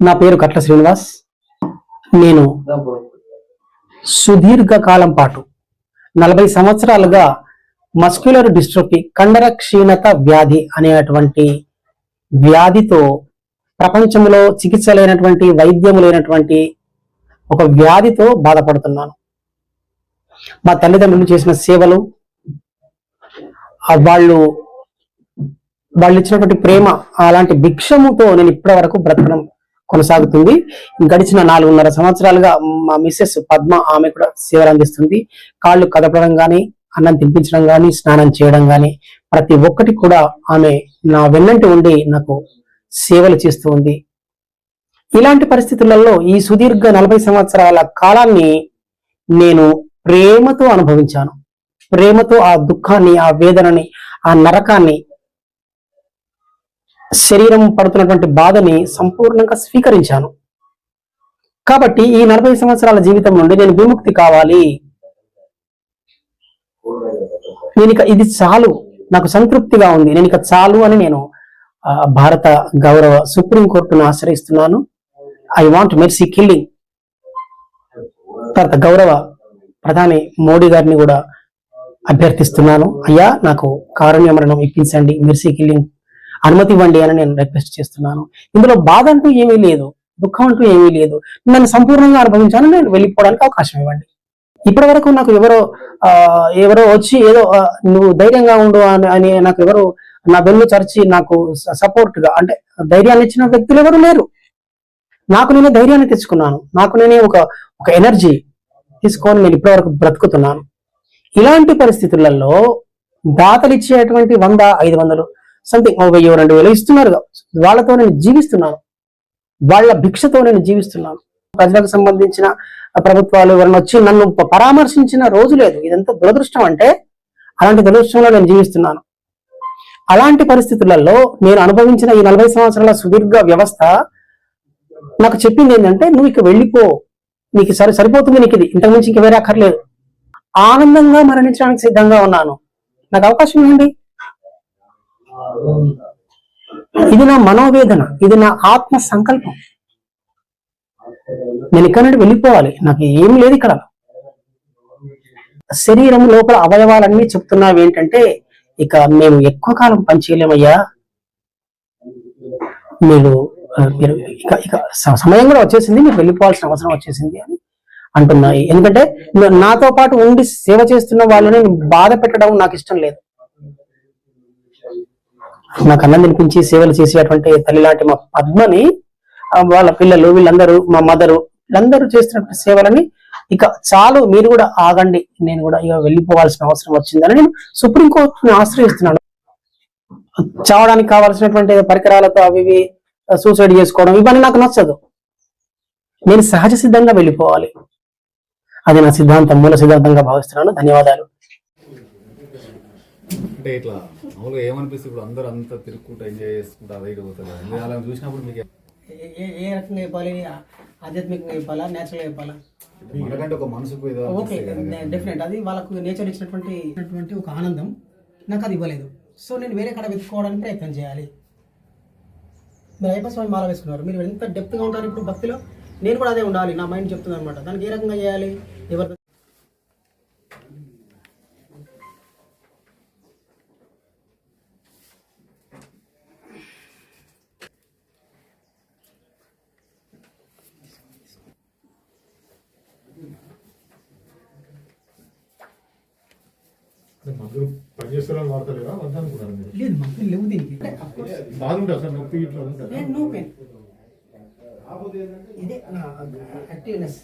నా పేరు కట్ల శ్రీనివాస్. నేను సుదీర్ఘ కాలం పాటు నలభై సంవత్సరాలుగా మస్క్యులర్ డిస్ట్రోఫీ కండర క్షీణత వ్యాధి అనేటువంటి వ్యాధితో ప్రపంచంలో చికిత్స లేనటువంటి వైద్యము లేనటువంటి ఒక వ్యాధితో బాధపడుతున్నాను. మా తల్లిదండ్రులు చేసిన సేవలు వాళ్ళు వాళ్ళు ఇచ్చినటువంటి ప్రేమ అలాంటి భిక్షముతో నేను ఇప్పటి వరకు బ్రతకడం కొనసాగుతుంది. గడిచిన నాలుగున్నర సంవత్సరాలుగా మా మిస్సెస్ పద్మ ఆమె కూడా సేవలు అందిస్తుంది. కాళ్ళు కదపడం గాని అన్నం తినిపించడం కానీ స్నానం చేయడం గాని ప్రతి ఒక్కటి కూడా ఆమె నా వెన్నంటి ఉండి నాకు సేవలు చేస్తూ ఉంది. ఇలాంటి పరిస్థితులలో ఈ సుదీర్ఘ నలభై సంవత్సరాల కాలాన్ని నేను ప్రేమతో అనుభవించాను. ప్రేమతో ఆ దుఃఖాన్ని ఆ వేదనని ఆ నరకాన్ని శరీరం పడుతున్నటువంటి బాధని సంపూర్ణంగా స్వీకరించాను. కాబట్టి ఈ నలభై సంవత్సరాల జీవితం నుండి నేను విముక్తి కావాలి. నేను ఇక ఇది చాలు. నాకు సంతృప్తిగా ఉంది. నేను ఇక చాలు అని నేను ఆ, భారత గౌరవ సుప్రీం కోర్టును ఆశ్రయిస్తున్నాను. ఐ వాంట్ మెర్సీ కిల్లింగ్ తర్వాత గౌరవ ప్రధాని మోడీ గారిని కూడా అభ్యర్థిస్తున్నాను. అయ్యా నాకు కారుణ్య మరణం ఇప్పించండి. మెర్సీ కిల్లింగ్ అనుమతి ఇవ్వండి అని నేను రిక్వెస్ట్ చేస్తున్నాను. ఇందులో బాధ అంటూ ఏమీ లేదు దుఃఖం అంటూ ఏమీ లేదు. నన్ను సంపూర్ణంగా అనుభవించాను నేను వెళ్ళిపోవడానికి అవకాశం ఇవ్వండి. ఇప్పటి వరకు నాకు ఎవరో ఆ, ఎవరో వచ్చి ఏదో నువ్వు ధైర్యంగా ఉండు అని అని నాకు ఎవరు నా బెల్లు చరిచి నాకు సపోర్ట్గా అంటే ధైర్యాన్ని ఇచ్చిన వ్యక్తులు ఎవరు లేరు. నాకు నేనే ధైర్యాన్ని తెచ్చుకున్నాను. నాకు నేనే ఒక ఒక ఎనర్జీ తీసుకొని నేను ఇప్పటి వరకు బ్రతుకుతున్నాను. ఇలాంటి పరిస్థితులలో దాతలు ఇచ్చేటువంటి వంద ఐదు వందలు సంథింగ్ ఒక వెయ్యి రెండు వేలు ఇస్తున్నారు. వాళ్ళతో నేను జీవిస్తున్నాను. వాళ్ళ భిక్షతో నేను జీవిస్తున్నాను. ప్రజలకు సంబంధించిన ప్రభుత్వాలు ఎవరైనా వచ్చి నన్ను పరామర్శించిన రోజు లేదు. ఇదంతా దురదృష్టం అంటే అలాంటి దురదృష్టంలో నేను జీవిస్తున్నాను. అలాంటి పరిస్థితులలో నేను అనుభవించిన ఈ నలభై సంవత్సరాల సుదీర్ఘ వ్యవస్థ నాకు చెప్పింది ఏంటంటే నువ్వు ఇక వెళ్ళిపో. నీకు సరి సరిపోతుంది నీకు ఇది. ఇంతకుమించి ఇంక వేరే అక్కర్లేదు. ఆనందంగా మరణించడానికి సిద్ధంగా ఉన్నాను. నాకు అవకాశం ఇవ్వండి ఇది నా మనోవేదన ఇది నా ఆత్మ సంకల్పం. నేను ఇక్కడ నుండి వెళ్ళిపోవాలి. నాకు ఏం లేదు ఇక్కడ. శరీరం లోపల అవయవాలన్నీ చెప్తున్నావు ఏంటంటే ఇక మేము ఎక్కువ కాలం పనిచేయలేమయ్యా మీరు మీరు ఇక ఇక సమయం కూడా వచ్చేసింది మీరు వెళ్ళిపోవాల్సిన అవసరం వచ్చేసింది అని అంటున్నాయి. ఎందుకంటే నాతో పాటు ఉండి సేవ చేస్తున్న వాళ్ళని బాధ పెట్టడం నాకు ఇష్టం లేదు. నాకు అన్నం తినిపించి సేవలు చేసేటువంటి తల్లి లాంటి మా పద్మని వాళ్ళ పిల్లలు వీళ్ళందరూ మా మదరు వీళ్ళందరూ చేస్తున్నటువంటి సేవలని ఇక చాలు మీరు కూడా ఆగండి. నేను కూడా ఇక వెళ్ళిపోవాల్సిన అవసరం వచ్చిందని నేను సుప్రీంకోర్టుని ఆశ్రయిస్తున్నాను. చావడానికి కావాల్సినటువంటి పరికరాలతో అవి ఇవి సూసైడ్ చేసుకోవడం ఇవన్నీ నాకు నచ్చదు. నేను సహజ సిద్ధంగా వెళ్ళిపోవాలి. అది నా సిద్ధాంతం మూల సిద్ధాంతంగా భావిస్తున్నాను. ధన్యవాదాలు. అంటే ఇట్లా మామూలుగా ఏమనిపిస్తుంది ఇప్పుడు అందరూ అంతా తిరుక్కుంటూ ఎంజాయ్ చేసుకుంటూ అదే మీరు అలా చూసినప్పుడు మీకు ఏ రకంగా చెప్పాలి? ఆధ్యాత్మికంగా చెప్పాలా? నేచురల్ చెప్పాలా? మనకంటే ఒక మనసుకు ఓకే. డెఫినెట్ అది వాళ్ళకు నేచర్ ఇచ్చినటువంటి ఇచ్చినటువంటి ఒక ఆనందం. నాకు అది ఇవ్వలేదు. సో నేను వేరే కాడ వెతుక్కోవడానికి ప్రయత్నం చేయాలి. మీరు అయ్యప్ప స్వామి మాల వేసుకున్నారు. మీరు ఎంత డెప్త్గా ఉంటారు ఇప్పుడు భక్తిలో? నేను కూడా అదే ఉండాలి. నా మైండ్ చెప్తుంది అనమాట దానికి ఏ రకంగా చేయాలి? ఎవరు మందులు పనిచేస్తారని వాడతలేదా వద్దనుకున్నారు మీరు? లేదు మంత్రి లేవు దీనికి. బాధ ఉంటుంది అసలు నొప్పి ఇట్లా ఉంటుంది ఇదే యాక్టివ్నెస్.